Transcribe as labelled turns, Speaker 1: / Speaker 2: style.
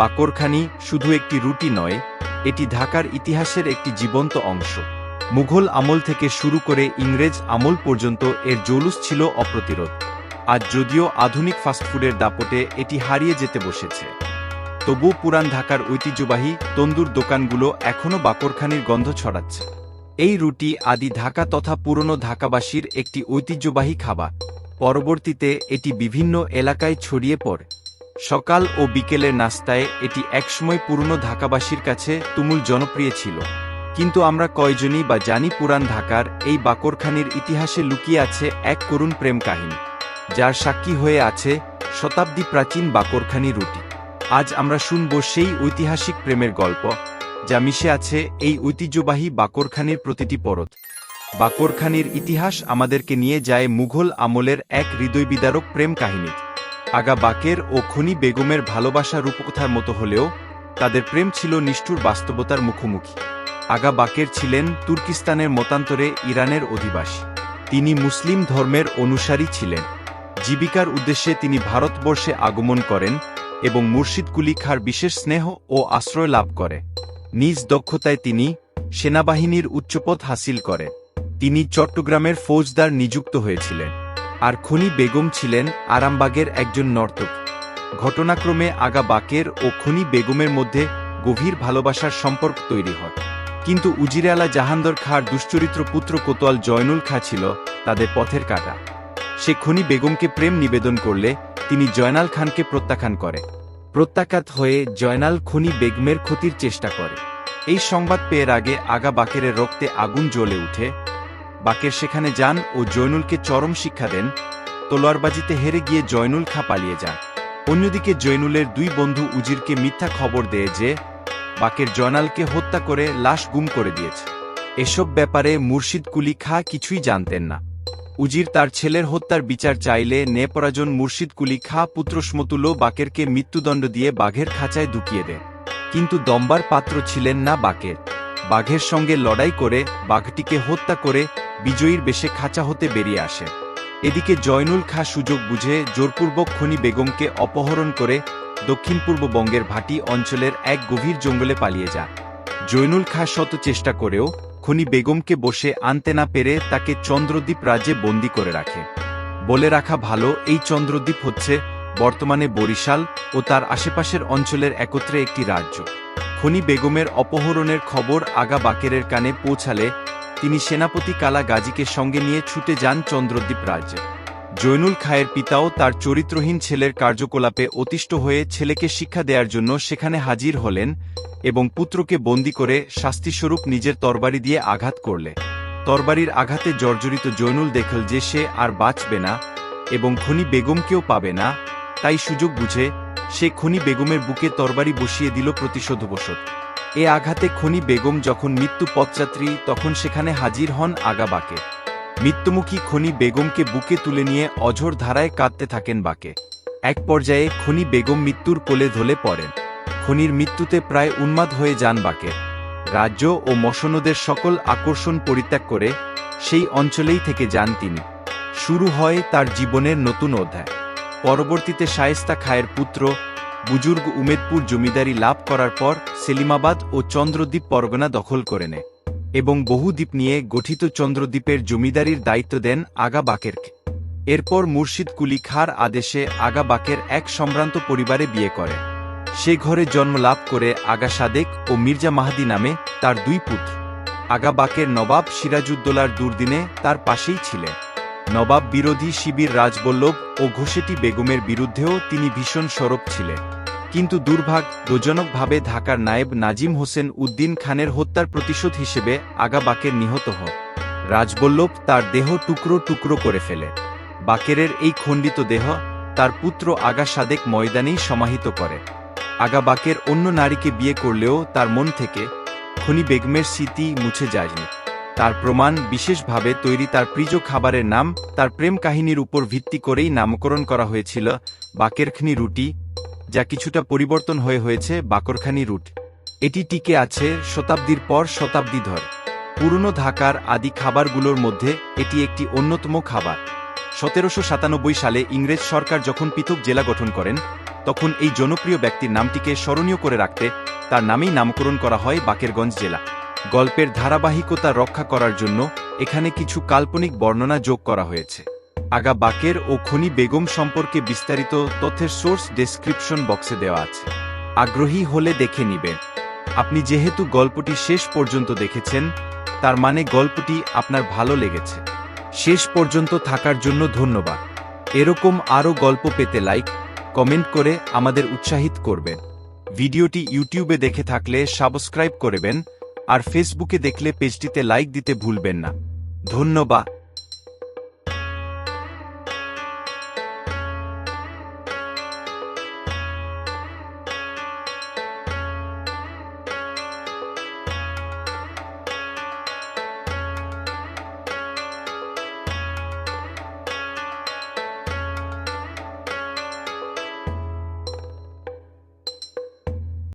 Speaker 1: বাকরখানি শুধু একটি রুটি নয়, এটি ঢাকার ইতিহাসের একটি জীবন্ত অংশ। মুঘল আমল থেকে শুরু করে ইংরেজ আমল পর্যন্ত এর জৌলুস ছিল অপ্রতিরোধ। আজ যদিও আধুনিক ফাস্টফুডের দাপটে এটি হারিয়ে যেতে বসেছে। তবু পুরান ঢাকার ঐতিহ্যবাহী তন্দুর দোকানগুলো এখনও বাকরখানির গন্ধ ছড়াচ্ছে। এই রুটি আদি ঢাকা তথা পুরনো ঢাকাবাসীর একটি ঐতিহ্যবাহী খাবার। পরবর্তীতে এটি বিভিন্ন এলাকায় ছড়িয়ে পড়ে। সকাল ও বিকেলের নাস্তায় এটি একসময় পুরনো ঢাকাবাসীর কাছে তুমুল জনপ্রিয় ছিল। কিন্তু আমরা কয়জনই বা জানি পুরান ঢাকার এই বাকরখানির ইতিহাসে লুকিয়ে আছে এক করুণ প্রেম কাহিনী, যার সাক্ষী হয়ে আছে শতাব্দী প্রাচীন বাকরখানি রুটি। আজ আমরা শুনব সেই ঐতিহাসিক প্রেমের গল্প, যা মিশে আছে এই ঐতিহ্যবাহী বাকরখানির প্রতিটি পরত। বাকরখানির ইতিহাস আমাদেরকে নিয়ে যায় মুঘল আমলের এক হৃদয়বিদারক প্রেম কাহিনী আগা বাকের ও খনি বেগমের ভালোবাসা রূপকথার মতো হলেও তাদের প্রেম ছিল নিষ্ঠুর বাস্তবতার মুখোমুখি। আগা বাকের ছিলেন তুর্কিস্তানের মতান্তরে ইরানের অধিবাসী। তিনি মুসলিম ধর্মের অনুসারী ছিলেন। জীবিকার উদ্দেশ্যে তিনি ভারতবর্ষে আগমন করেন এবং মুর্শিদ কুলি খার বিশেষ স্নেহ ও আশ্রয় লাভ করে। নিজ দক্ষতায় তিনি সেনাবাহিনীর উচ্চপদ হাসিল করে তিনি চট্টগ্রামের ফৌজদার নিযুক্ত হয়েছিলেন। আর খনি বেগম ছিলেন আরামবাগের একজন নর্তক। ঘটনাক্রমে আগা বাকের ও খনি বেগমের মধ্যে গভীর ভালোবাসার সম্পর্ক তৈরি হয়। কিন্তু উজিরালা জাহান্দর খাঁর দুশ্চরিত্র পুত্র কোতোয়াল জয়নুল খাঁ ছিল তাদের পথের কাটা। সে খনি বেগমকে প্রেম নিবেদন করলে তিনি জয়নাল খানকে প্রত্যাখ্যান করে। প্রত্যাখ্যাত হয়ে জয়নাল খনি বেগমের ক্ষতির চেষ্টা করে। এই সংবাদ পেয়ের আগে আগা বাকেরের রক্তে আগুন জ্বলে উঠে বাকের সেখানে যান ও জয়নুলকে চরম শিক্ষা দেন। তলোয়ারবাজিতে হেরে গিয়ে জয়নুল খা পালিয়ে যান। অন্যদিকে জয়নুলের দুই বন্ধু উজিরকে মিথ্যা খবর দেয় যে, বাকের জয়নালকে হত্যা করে লাশ গুম করে দিয়েছে। এসব ব্যাপারে মুর্শিদ কুলি খা কিছুই জানতেন না। উজির তার ছেলের হত্যার বিচার চাইলে নেপরাজন মুর্শিদ কুলি খা পুত্র সমতুল্য বাকেরকে মৃত্যুদণ্ড দিয়ে বাঘের খাঁচায় ঢুকিয়ে দেয়। কিন্তু দম্বার পাত্র ছিলেন না বাকের। বাঘের সঙ্গে লড়াই করে বাঘটিকে হত্যা করে বিজয়ীর বেশে খাঁচা হতে বেরিয়ে আসে। এদিকে জয়নুল খা সুযোগ বুঝে জোরপূর্বক খনি বেগমকে অপহরণ করে দক্ষিণ পূর্ব বঙ্গের ভাটি অঞ্চলের এক গভীর জঙ্গলে পালিয়ে যান জৈনুল খা শত চেষ্টা করেও খনি বেগমকে বসে আনতে না পেরে তাকে চন্দ্রদ্বীপ রাজ্যে বন্দি করে রাখে। বলে রাখা ভালো, এই চন্দ্রদ্বীপ হচ্ছে বর্তমানে বরিশাল ও তার আশেপাশের অঞ্চলের একত্রে একটি রাজ্য। খনি বেগমের অপহরণের খবর আগা বাকেরের কানে পৌঁছালে তিনি সেনাপতি কালা গাজীকে সঙ্গে নিয়ে ছুটে যান চন্দ্রদ্বীপ রাজ্যে। জৈনুল খায়ের পিতাও তার চরিত্রহীন ছেলের কার্যকলাপে অতিষ্ঠ হয়ে ছেলেকে শিক্ষা দেওয়ার জন্য সেখানে হাজির হলেন এবং পুত্রকে বন্দি করে শাস্তিস্বরূপ নিজের তরবারি দিয়ে আঘাত করলে। তরবারির আঘাতে জর্জরিত জৈনুল দেখল যে সে আর বাঁচবে না এবং খনি বেগমকেও পাবে না, তাই সুযোগ বুঝে সে খনি বেগমের বুকে তরবারি বসিয়ে দিল প্রতিশোধবশত। এ আঘাতে খনি বেগম যখন মৃত্যু পথযাত্রী, তখন সেখানে হাজির হন আগাবাকে। মৃত্যুমুখী খনি বেগমকে বুকে তুলে নিয়ে অঝোর ধারায় কাঁদতে থাকেন বাকে। এক পর্যায়ে খনি বেগম মৃত্যুর কোলে ধলে পড়েন। খনির মৃত্যুতে প্রায় উন্মাদ হয়ে যান বাকে। রাজ্য ও মশনদের সকল আকর্ষণ পরিত্যাগ করে সেই অঞ্চলেই থেকে যান তিনি। শুরু হয় তার জীবনের নতুন অধ্যায়। পরবর্তীতে শায়েস্তা খায়ের পুত্র বুজুর্গ উমেদপুর জমিদারি লাভ করার পর সেলিমাবাদ ও চন্দ্রদ্বীপ পরগনা দখল করে নেয় এবং বহুদ্বীপ নিয়ে গঠিত চন্দ্রদ্বীপের জমিদারির দায়িত্ব দেন আগা বাকেরকে এরপর মুর্শিদ কুলি খার আদেশে আগা বাকের এক সম্ভ্রান্ত পরিবারে বিয়ে করে। সে ঘরে জন্ম লাভ করে আগা সাদেক ও মির্জা মাহাদি নামে তার দুই পুত্র। আগা বাকের নবাব সিরাজউদ্দৌলার দুর্দিনে তার পাশেই ছিলেন। নবাব বিরোধী শিবির রাজবল্লভ ও ঘোষেটি বেগমের বিরুদ্ধেও তিনি ভীষণ সরব ছিলেন। কিন্তু দুর্ভাগ্যজনকভাবে ঢাকার নায়েব নাজিম হোসেন উদ্দিন খানের হত্যার প্রতিশোধ হিসেবে আগাবাকের নিহত হন। রাজবল্লভ তার দেহ টুকরো টুকরো করে ফেলে। বাকেরের এই খণ্ডিত দেহ তার পুত্র আগা সাদেক ময়দানেই সমাহিত করে। আগা বাকের অন্য নারীকে বিয়ে করলেও তার মন থেকে, খনি বেগমের স্মৃতি মুছে যায়নি। তার প্রমাণ, বিশেষভাবে তৈরি তার প্রিয় খাবারের নাম, তার প্রেম কাহিনীর উপর ভিত্তি করেই নামকরণ করা হয়েছিল, বাকেরখানি রুটি, যা কিছুটা পরিবর্তন হয়ে হয়েছে বাকরখানি রুট। এটি টিকে আছে শতাব্দীর পর শতাব্দী ধর। পুরনো ঢাকার আদি খাবারগুলোর মধ্যে এটি একটি অন্যতম খাবার। সতেরোশো সাতানব্বই সালে ইংরেজ সরকার যখন পৃথক জেলা গঠন করেন, তখন এই জনপ্রিয় ব্যক্তির নামটিকে স্মরণীয় করে রাখতে তার নামেই নামকরণ করা হয় বাকেরগঞ্জ জেলা। গল্পের ধারাবাহিকতা রক্ষা করার জন্য এখানে কিছু কাল্পনিক বর্ণনা যোগ করা হয়েছে। আগা বাকের ও খনি বেগম সম্পর্কে বিস্তারিত তথ্যের সোর্স ডেসক্রিপশন বক্সে দেওয়া আছে। আগ্রহী হলে দেখে নিবেন। আপনি যেহেতু গল্পটি শেষ পর্যন্ত দেখেছেন, তার মানে গল্পটি আপনার ভালো লেগেছে। শেষ পর্যন্ত থাকার জন্য ধন্যবাদ। এরকম আরও গল্প পেতে লাইক, কমেন্ট করে আমাদের উৎসাহিত করবেন। ভিডিওটি ইউটিউবে দেখে থাকলে সাবস্ক্রাইব করবেন আর ফেসবুকে দেখলে পেজটিতে লাইক দিতে ভুলবেন না। ধন্যবাদ।